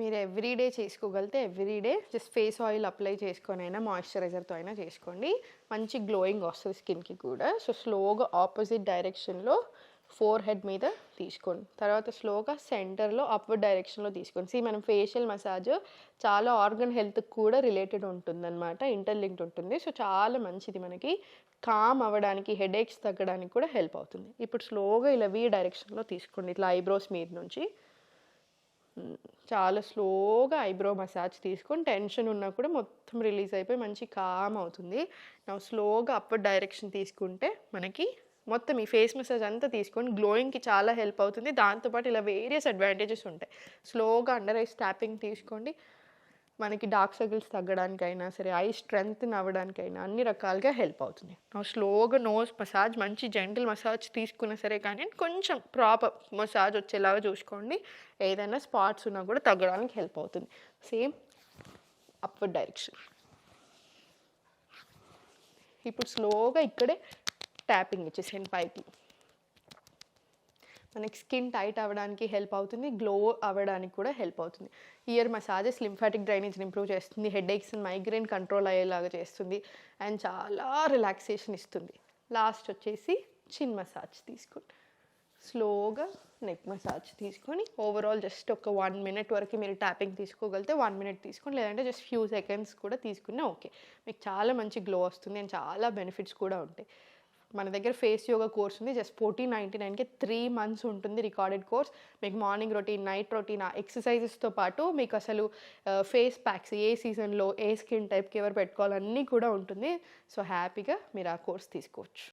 మీరు ఎవ్రీడే చేసుకోగలిగితే everyday just face oil apply చేసుకొని అయినా మాయిశ్చరైజర్తో అయినా చేసుకోండి. మంచి గ్లోయింగ్ వస్తుంది స్కిన్కి కూడా. సో స్లోగా ఆపోజిట్ డైరెక్షన్లో ఫోర్ హెడ్ మీద తీసుకోండి. తర్వాత స్లోగా సెంటర్లో అప్వర్డ్ డైరెక్షన్లో తీసుకోండి. సీ మనం ఫేషియల్ మసాజ్ చాలా ఆర్గన్ హెల్త్కి కూడా రిలేటెడ్ ఉంటుందన్నమాట ఇంటర్లింక్డ్ ఉంటుంది. సో చాలా మంచిది మనకి. కామ్ అవ్వడానికి హెడేక్స్ తగ్గడానికి కూడా హెల్ప్ అవుతుంది. ఇప్పుడు స్లోగా ఇలా వీ డైరెక్షన్లో తీసుకోండి. ఇట్లా ఐబ్రోస్ మీద నుంచి. చాలా స్లోగా ఐబ్రో మసాజ్ తీసుకొని టెన్షన్ ఉన్నా కూడా మొత్తం రిలీజ్ అయిపోయి మంచి కామ్ అవుతుంది. నా స్లోగా అప్పర్ డైరెక్షన్ తీసుకుంటే మనకి మొత్తం ఈ ఫేస్ మసాజ్ అంతా తీసుకొని గ్లోయింగ్కి చాలా హెల్ప్ అవుతుంది. దాంతోపాటు ఇలా వేరియస్ అడ్వాంటేజెస్ ఉంటాయి. స్లోగా అండర్ ఐస్ ట్యాపింగ్ తీసుకోండి. మనకి డార్క్ సర్కిల్స్ తగ్గడానికైనా సరే ఐ స్ట్రెంగ్త్ అవ్వడానికైనా అన్ని రకాలుగా హెల్ప్ అవుతుంది. స్లోగా నోస్ మసాజ్ మంచి జెంటల్ మసాజ్ తీసుకున్నా సరే కానీ కొంచెం ప్రాపర్ మసాజ్ వచ్చేలాగా చూసుకోండి. ఏదైనా స్పాట్స్ ఉన్నా కూడా తగ్గడానికి హెల్ప్ అవుతుంది. Same upward direction. ఇప్పుడు స్లోగా ఇక్కడే ట్యాపింగ్ ఇచ్చేసేయండి పైకి. మనకి స్కిన్ టైట్ అవ్వడానికి హెల్ప్ అవుతుంది గ్లో అవ్వడానికి కూడా హెల్ప్ అవుతుంది. ఇయర్ మసాజెస్ లింఫాటిక్ డ్రైనేజ్ని ఇంప్రూవ్ చేస్తుంది హెడేక్స్ మైగ్రేన్ కంట్రోల్ అయ్యేలాగా చేస్తుంది అండ్ చాలా రిలాక్సేషన్ ఇస్తుంది. లాస్ట్ వచ్చేసి చిన్ మసాజ్ తీసుకోండి స్లోగా నెక్ మసాజ్ తీసుకొని ఓవరాల్ జస్ట్ ఒక వన్ మినిట్ వరకు మీరు ట్యాపింగ్ తీసుకోగలిగితే వన్ మినిట్ తీసుకోండి. లేదంటే జస్ట్ ఫ్యూ సెకండ్స్ కూడా తీసుకున్నా ఓకే మీకు చాలా మంచి గ్లో వస్తుంది అండ్ చాలా బెనిఫిట్స్ కూడా ఉంటాయి. మన దగ్గర ఫేస్ యోగా కోర్స్ ఉంది. జస్ట్ ఫోర్టీన్ నైంటీ నైన్కి త్రీ మంత్స్ ఉంటుంది రికార్డెడ్ కోర్స్ మీకు మార్నింగ్ రొటీన్ నైట్ రొటీన్ ఎక్సర్సైజెస్తో పాటు మీకు అసలు ఫేస్ ప్యాక్స్ ఏ సీజన్లో ఏ స్కిన్ టైప్కి ఎవరు పెట్టుకోవాలన్నీ కూడా ఉంటుంది. సో హ్యాపీగా మీరు ఆ కోర్స్ తీసుకోవచ్చు.